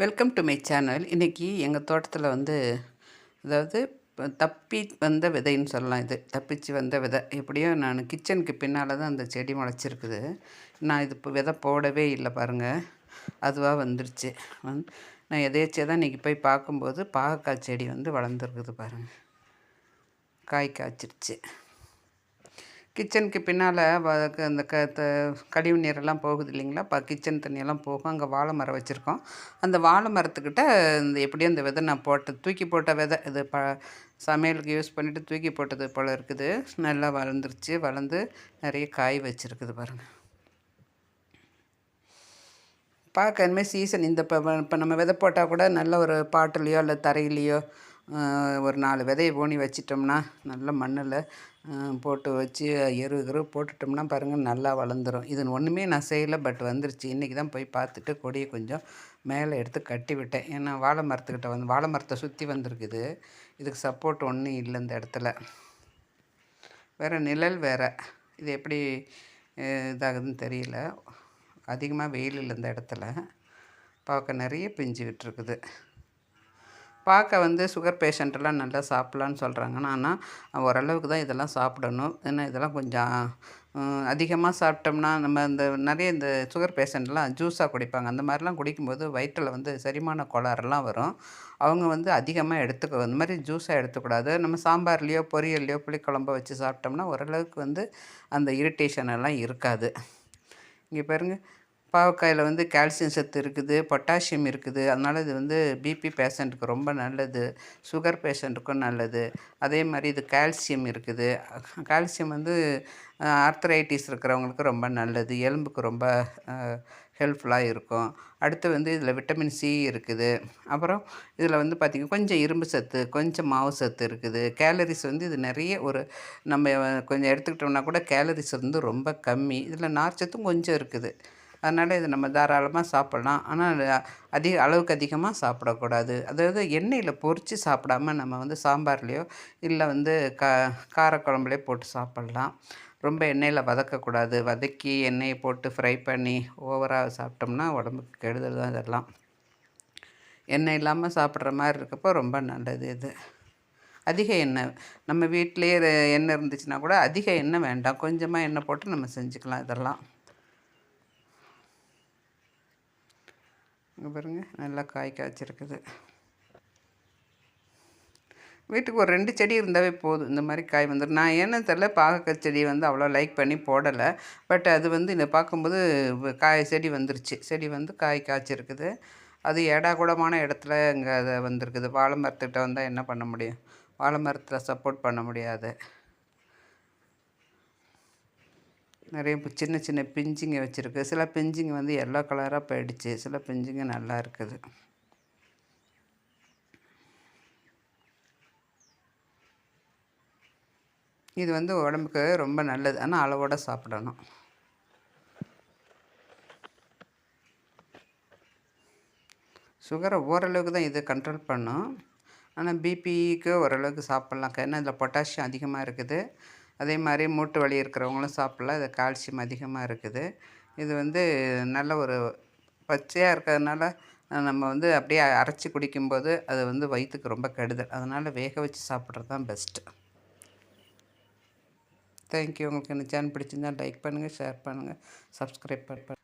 Welcome to my channel இன்றைக்கி எங்கள் தோட்டத்தில் வந்து அதாவது தப்பி வந்த விதைன்னு சொல்லலாம் இது. தப்பிச்சு வந்த விதை. எப்படியோ நான் கிச்சனுக்கு பின்னால் தான் அந்த செடி முளைச்சிருக்குது. நான் இது இப்போ விதை போடவே இல்லை பாருங்கள் அதுவாக வந்துருச்சு. வந் நான் எதேச்சியாக தான் இன்றைக்கி போய் பார்க்கும்போது பாகக்காய் செடி வந்து வளர்ந்துருக்குது பாருங்கள் காய் காய்ச்சிருச்சு. கிச்சனுக்கு பின்னால் அந்த க த கழிவு நீரெல்லாம் போகுது இல்லைங்களா? இப்போ கிச்சன் தண்ணியெல்லாம் போகும். அங்கே வாழை மரம் வச்சுருக்கோம். அந்த வாழை மரத்துக்கிட்ட இந்த எப்படியும் அந்த விதை நான் போட்டு தூக்கி போட்ட விதை. இது ப சமையலுக்கு யூஸ் பண்ணிவிட்டு தூக்கி போட்டது போல் இருக்குது. நல்லா வளர்ந்துருச்சு. வளர்ந்து நிறைய காய் வச்சுருக்குது பாருங்கள் பார்க்க இனிமேல் சீசன் இந்த இப்போ இப்போ நம்ம விதை போட்டால் கூட நல்ல ஒரு பாட்டுலேயோ இல்லை தரையிலையோ ஒரு நாலு விதையை ஊனி வச்சிட்டோம்னா நல்ல மண்ணில் போட்டு வச்சு எரு எரு போட்டுட்டோம்னா பாருங்கள் நல்லா வளர்ந்துடும் இது ஒன்றுமே நான் செய்யலை பட் வந்துருச்சு. இன்றைக்கி தான் போய் பார்த்துட்டு கொடியை கொஞ்சம் மேலே எடுத்து கட்டி விட்டேன். ஏன்னா வாழை மரத்துக்கிட்ட வந்து வாழை மரத்தை சுற்றி வந்திருக்குது. இதுக்கு சப்போர்ட் ஒன்றும் இல்லை இந்த இடத்துல. வேறு நிழல் வேறு. இது எப்படி இதாகுதுன்னு தெரியல. அதிகமாக வெயில் இல்லை இந்த இடத்துல. பார்க்க நிறைய பிஞ்சு விட்டுருக்குது. பார்க்க வந்து சுகர் பேஷண்ட்டெல்லாம் நல்லா சாப்பிட்லான்னு சொல்கிறாங்க ஆனால் ஓரளவுக்கு தான் இதெல்லாம் சாப்பிடணும். ஏன்னா இதெல்லாம் கொஞ்சம் அதிகமாக சாப்பிட்டோம்னா நம்ம இந்த நிறைய இந்த சுகர் பேஷண்ட்லாம் ஜூஸாக குடிப்பாங்க. அந்த மாதிரிலாம் குடிக்கும்போது வயிற்றில் வந்து செரிமான கோளாறுலாம் வரும். அவங்க வந்து அதிகமாக எடுத்துக்க இந்த மாதிரி ஜூஸாக எடுத்துக்கூடாது. நம்ம சாம்பார்லேயோ பொரியல்லையோ புளிக்குழம்பு வச்சு சாப்பிட்டோம்னா ஓரளவுக்கு வந்து அந்த இரிட்டேஷன் எல்லாம் இருக்காது. இங்கே பாருங்கள் பாவக்காயில் வந்து கால்சியம் சத்து இருக்குது பொட்டாசியம் இருக்குது. அதனால் இது வந்து பிபி பேஷண்ட்டுக்கு ரொம்ப நல்லது. சுகர் பேஷண்ட்டுக்கும் நல்லது. அதே மாதிரி இது கால்சியம் இருக்குது. கால்சியம் வந்து ஆர்த்தரைட்டிஸ் இருக்கிறவங்களுக்கு ரொம்ப நல்லது. எலும்புக்கு ரொம்ப ஹெல்ப்ஃபுல்லாக இருக்கும். அடுத்து வந்து இதில் விட்டமின் சி இருக்குது. அப்புறம் இதில் வந்து பார்த்திங்கன்னா கொஞ்சம் இரும்பு சத்து கொஞ்சம் மாவு சத்து இருக்குது. கேலரிஸ் வந்து இது நிறைய ஒரு நம்ம கொஞ்சம் எடுத்துக்கிட்டோம்னா கூட கேலரிஸ் வந்து ரொம்ப கம்மி. இதில் நார்ச்சத்தும் கொஞ்சம் இருக்குது. அதனால் இது நம்ம தாராளமாக சாப்பிட்லாம். ஆனால் அதிக அளவுக்கு அதிகமாக சாப்பிடக்கூடாது. அதாவது எண்ணெயில் பொறித்து சாப்பிடாம நம்ம வந்து சாம்பார்லேயோ இல்லை வந்து க காரக்குழம்புலேயோ போட்டு சாப்பிட்லாம். ரொம்ப எண்ணெயில் வதக்கக்கூடாது. வதக்கி எண்ணெயை போட்டு ஃப்ரை பண்ணி ஓவராக சாப்பிட்டோம்னா உடம்புக்கு கெடுதல் தான் இதெல்லாம். எண்ணெய் இல்லாமல் சாப்பிட்ற மாதிரி இருக்கப்போ ரொம்ப நல்லது இது. அதிக எண்ணெய். நம்ம வீட்டிலேயே எண்ணெய் இருந்துச்சுன்னா கூட அதிக எண்ணெய் வேண்டாம். கொஞ்சமாக எண்ணெய் போட்டு நம்ம செஞ்சுக்கலாம் இதெல்லாம். இங்கே பாருங்கள் நல்லா காய் காய்ச்சிருக்குது வீட்டுக்கு ஒரு ரெண்டு செடி இருந்தாவே போதும் இந்த மாதிரி காய் வந்துடும் நான் என்ன தெரில பாகக்காய் செடி வந்து அவ்வளோ லைக் பண்ணி போடலை. பட் அது வந்து இந்த பார்க்கும்போது காய் செடி வந்துருச்சு. செடி வந்து காய் காய்ச்சிருக்குது. அது ஏடாகூடமான இடத்துல இங்கே அதை வந்திருக்குது. வாழை மரத்துக்கிட்ட வந்தால் என்ன பண்ண முடியும்? வாழை மரத்தில் சப்போர்ட் பண்ண முடியாது. நிறைய சின்ன சின்ன பிஞ்சிங்க வச்சுருக்கு. சில பிஞ்சிங்க வந்து எல்லோ கலராக போயிடுச்சு. சில பிஞ்சிங்க நல்லா இருக்குது. இது வந்து உடம்புக்கு ரொம்ப நல்லது. ஆனால் அளவோடு சாப்பிடணும். சுகரை ஓரளவுக்கு தான் இது கண்ட்ரோல் பண்ணும். ஆனால் பிபிக்கு ஓரளவுக்கு சாப்பிட்லாம். ஏன்னா இதில் பொட்டாசியம் அதிகமாக இருக்குது. அதே மாதிரி மூட்டு வலி இருக்கிறவங்களும் சாப்பிட்லாம். இது கால்சியம் அதிகமாக இருக்குது. இது வந்து நல்ல ஒரு பச்சையாக இருக்கிறதுனால நம்ம வந்து அப்படியே அரைச்சி குடிக்கும்போது அது வந்து வயிற்றுக்கு ரொம்ப கெடுதல். அதனால் வேக வச்சு சாப்பிட்றது தான் பெஸ்ட்டு தேங்க்யூ உங்களுக்கு இந்த சேனல் பிடிச்சிருந்தால் லைக் பண்ணுங்கள் ஷேர் பண்ணுங்கள் சப்ஸ்கிரைப் பண்ண